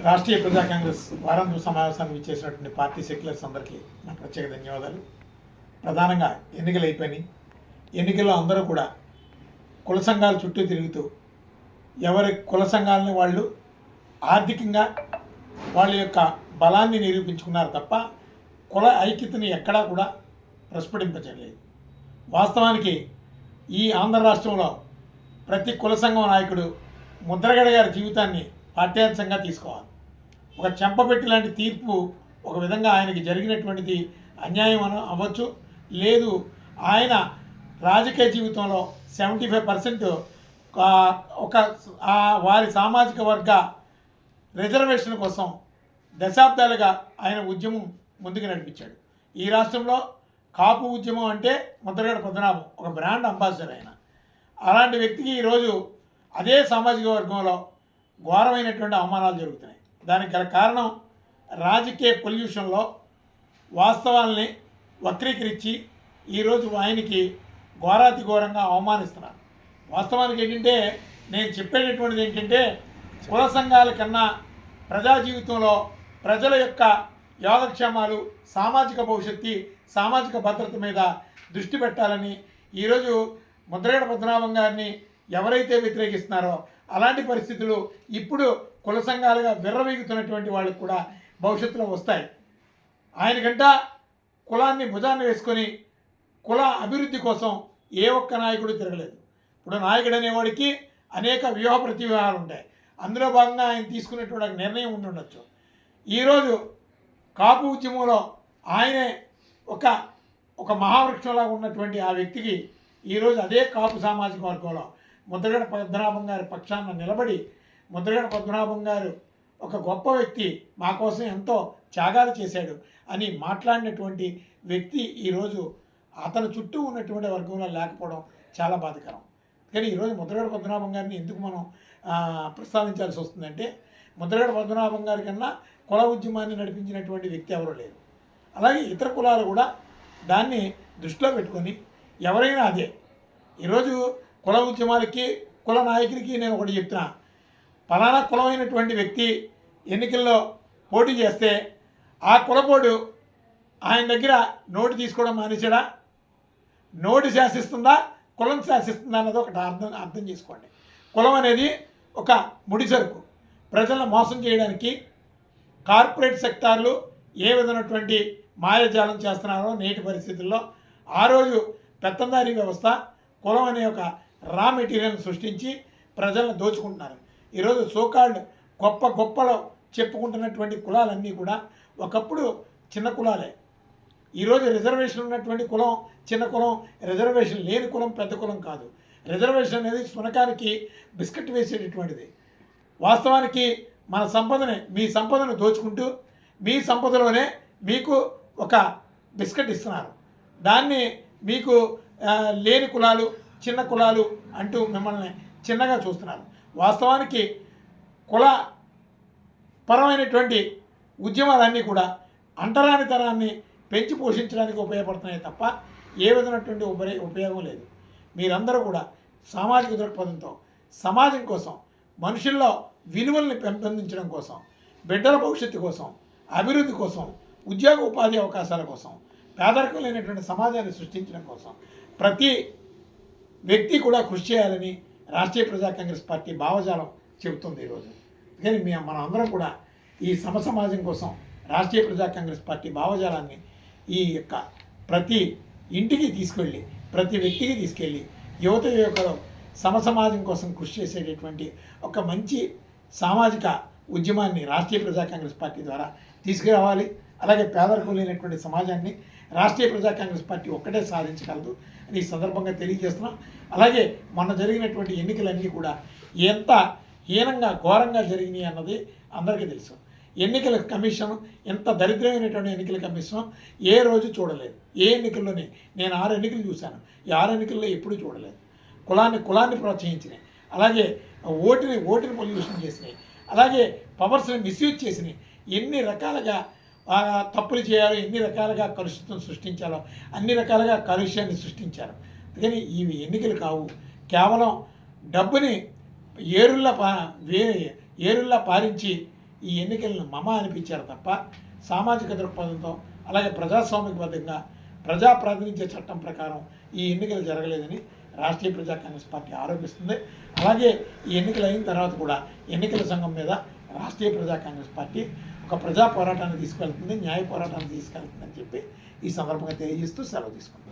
రాష్ట్రీయ ప్రజా కాంగ్రెస్ వారాంతర సమావేశానికి ఇచ్చేసినటువంటి పార్టీ సెక్యులర్స్ అందరికీ నా ప్రత్యేక ధన్యవాదాలు. ప్రధానంగా ఎన్నికలు అయిపోయినాయి. ఎన్నికల్లో అందరూ కూడా కుల సంఘాల చుట్టూ తిరుగుతూ ఎవరి కుల సంఘాలని వాళ్ళు ఆర్థికంగా వాళ్ళ యొక్క బలాన్ని నిరూపించుకున్నారు తప్ప కుల ఐక్యతని ఎక్కడా కూడా ప్రస్ఫుటింపచేయలేదు వాస్తవానికి ఈ ఆంధ్ర రాష్ట్రంలో ప్రతి కుల సంఘం నాయకుడు ముద్రగడ గారి జీవితాన్ని పాఠ్యాంశంగా తీసుకోవాలి. ఒక చెంపపెట్టి లాంటి తీర్పు ఒక విధంగా ఆయనకి జరిగినటువంటిది అన్యాయం అన అవ్వచ్చు. లేదు ఆయన రాజకీయ జీవితంలో సెవెంటీ ఫైవ్ పర్సెంట్ ఒక వారి సామాజిక వర్గ రిజర్వేషన్ కోసం దశాబ్దాలుగా ఆయన ఉద్యమం ముందుకు నడిపించాడు. ఈ రాష్ట్రంలో కాపు ఉద్యమం అంటే ముద్రగడ పద్మనాభం ఒక బ్రాండ్ అంబాసిడర్ ఆయన. అలాంటి వ్యక్తికి ఈరోజు అదే సామాజిక వర్గంలో ఘోరమైనటువంటి అవమానాలు జరుగుతున్నాయి. దానికి గల కారణం రాజకీయ పొల్యూషన్లో వాస్తవాల్ని వక్రీకరించి ఈరోజు ఆయనకి ఘోరాతి ఘోరంగా అవమానిస్తున్నారు. వాస్తవానికి ఏంటంటే నేను చెప్పేటటువంటిది ఏంటంటే కుల సంఘాల కన్నా ప్రజా జీవితంలో ప్రజల యొక్క యోగక్షేమాలు సామాజిక భవిష్యత్తు సామాజిక భద్రత మీద దృష్టి పెట్టాలని ఈరోజు ముద్రగడ పద్మనాభం గారిని ఎవరైతే వ్యతిరేకిస్తున్నారో అలాంటి పరిస్థితులు ఇప్పుడు కుల సంఘాలుగా విర్రవీగుతున్నటువంటి వాళ్ళకు కూడా భవిష్యత్తులో వస్తాయి. ఆయనకంట కులాన్ని భుజాన్ని వేసుకొని కుల అభివృద్ధి కోసం ఏ ఒక్క నాయకుడు తిరగలేదు. ఇప్పుడు నాయకుడు అనేవాడికి అనేక వ్యూహ ప్రతివ్యూహాలు ఉంటాయి. అందులో భాగంగా ఆయన తీసుకునేటువంటి ఒక నిర్ణయం ఉండి ఉండొచ్చు. ఈరోజు కాపు ఉద్యమంలో ఆయనే ఒక ఒక మహావృక్షంలాగా ఉన్నటువంటి ఆ వ్యక్తికి ఈరోజు అదే కాపు సామాజిక వర్గంలో ముద్రగడ పద్మనాభం గారి పక్షాన నిలబడి ముద్రగడ పద్మనాభం గారు ఒక గొప్ప వ్యక్తి మా కోసం ఎంతో త్యాగాలు చేశాడు అని మాట్లాడినటువంటి వ్యక్తి ఈరోజు అతని చుట్టూ ఉన్నటువంటి వర్గంలో లేకపోవడం చాలా బాధకరం. కానీ ఈరోజు ముద్రగడ పద్మనాభం గారిని ఎందుకు మనం ప్రస్తావించాల్సి వస్తుందంటే ముద్రగడ పద్మనాభం గారి కన్నా కుల ఉద్యమాన్ని నడిపించినటువంటి వ్యక్తి ఎవరూ లేరు. అలాగే ఇతర కులాలు కూడా దాన్ని దృష్టిలో పెట్టుకొని ఎవరైనా అదే. ఈరోజు కుల ఉద్యమాలకి కుల నాయకుడికి నేను ఒకటి చెప్తున్నా. ఫలానా కులమైనటువంటి వ్యక్తి ఎన్నికల్లో పోటీ చేస్తే ఆ కులపోడు ఆయన దగ్గర నోటు తీసుకోవడం మానేసాడా నోటు శాసిస్తుందా? కులం శాసిస్తుందా అన్నది ఒకటి అర్థం అర్థం చేసుకోండి. కులం అనేది ఒక ముడిసరుకు ప్రజలను మోసం చేయడానికి కార్పొరేట్ సెక్టార్లు ఏ విధమైనటువంటి మాయాజాలం చేస్తున్నారో నేటి పరిస్థితుల్లో ఆ రోజు పెత్తందారీ వ్యవస్థ కులం అనే ఒక రా మెటీరియల్ సృష్టించి ప్రజలను దోచుకుంటున్నారు. ఈరోజు సోకాల్డ్ గొప్ప గొప్పలో చెప్పుకుంటున్నటువంటి కులాలన్నీ కూడా ఒకప్పుడు చిన్న కులాలే. ఈరోజు రిజర్వేషన్ ఉన్నటువంటి కులం చిన్న కులం రిజర్వేషన్ లేని కులం పెద్ద కులం కాదు. రిజర్వేషన్ అనేది శునకానికి బిస్కెట్ వేసేటటువంటిది. వాస్తవానికి మన సంపదని మీ సంపదను దోచుకుంటూ మీ సంపదలోనే మీకు ఒక బిస్కెట్ ఇస్తున్నారు. దాన్ని మీకు లేని కులాలు చిన్న కులాలు అంటూ మిమ్మల్ని చిన్నగా చూస్తున్నారు వాస్తవానికి కుల పరమైనటువంటి ఉద్యమాలన్నీ కూడా అంటరానితనాన్ని పెంచి పోషించడానికి ఉపయోగపడుతున్నాయి తప్ప ఏ విధమైనటువంటి ఉపరి ఉపయోగం లేదు. మీరందరూ కూడా సామాజిక దృక్పథంతో సమాజం కోసం మనుషుల్లో విలువల్ని పెంపొందించడం కోసం బిడ్డల భవిష్యత్తు కోసం అభివృద్ధి కోసం ఉద్యోగ ఉపాధి అవకాశాల కోసం పేదరికం లేనటువంటి సమాజాన్ని సృష్టించడం కోసం ప్రతి వ్యక్తి కూడా కృషి చేయాలని రాష్ట్రీయ ప్రజా కాంగ్రెస్ పార్టీ భావజాలం చెబుతుంది ఈరోజు కానీ మీ మనం అందరం కూడా ఈ సమ సమాజం కోసం రాష్ట్రీయ ప్రజా కాంగ్రెస్ పార్టీ భావజాలాన్ని ఈ యొక్క ప్రతి ఇంటికి తీసుకెళ్ళి ప్రతి వ్యక్తికి తీసుకెళ్ళి యువత యువకులు సమ సమాజం కోసం కృషి చేసేటటువంటి ఒక మంచి సామాజిక ఉద్యమాన్ని రాష్ట్రీయ ప్రజా కాంగ్రెస్ పార్టీ ద్వారా తీసుకురావాలి. అలాగే పేదరికం లేనటువంటి సమాజాన్ని రాష్ట్రీయ ప్రజా కాంగ్రెస్ పార్టీ ఒక్కటే సాధించగలదు అని ఈ సందర్భంగా తెలియజేస్తున్నాం. అలాగే మొన్న జరిగినటువంటి ఎన్నికలన్నీ కూడా ఎంత హీనంగా ఘోరంగా జరిగినాయి అన్నది అందరికీ తెలుసు. ఎన్నికల కమిషన్ ఎంత దరిద్రమైనటువంటి ఎన్నికల కమిషన్ ఏ రోజు చూడలేదు. ఏ ఎన్నికల్లోని నేను ఆరు ఎన్నికలు చూశాను. ఈ ఆరు ఎన్నికల్లో ఎప్పుడూ చూడలేదు. కులాన్ని కులాన్ని ప్రోత్సహించినాయి. అలాగే ఓటుని ఓటుని పొల్యూషన్ చేసినాయి. అలాగే పవర్స్ని మిస్యూజ్ చేసినాయి. ఎన్ని రకాలుగా తప్పులు చేయాలో ఎన్ని రకాలుగా కలుషితం సృష్టించాలో అన్ని రకాలుగా కలుష్యాన్ని సృష్టించారు. కానీ ఇవి ఎన్నికలు కావు. కేవలం డబ్బుని ఏరుల్లా పా వే ఏరుల్లా పారించి ఈ ఎన్నికలను మమ అనిపించారు తప్ప సామాజిక దృక్పథంతో అలాగే ప్రజాస్వామికబద్ధంగా ప్రజా ప్రాతినిధ్య చట్టం ప్రకారం ఈ ఎన్నికలు జరగలేదని రాష్ట్రీయ ప్రజా కాంగ్రెస్ పార్టీ ఆరోపిస్తుంది. అలాగే ఈ ఎన్నికలు అయిన తర్వాత కూడా ఎన్నికల సంఘం మీద రాష్ట్రీయ ప్రజా కాంగ్రెస్ పార్టీ ఒక ప్రజా పోరాటాన్ని తీసుకెళ్తుంది న్యాయ పోరాటాన్ని తీసుకెళ్తుందని చెప్పి ఈ సందర్భంగా తెలియజేస్తూ సెలవు తీసుకుంటాం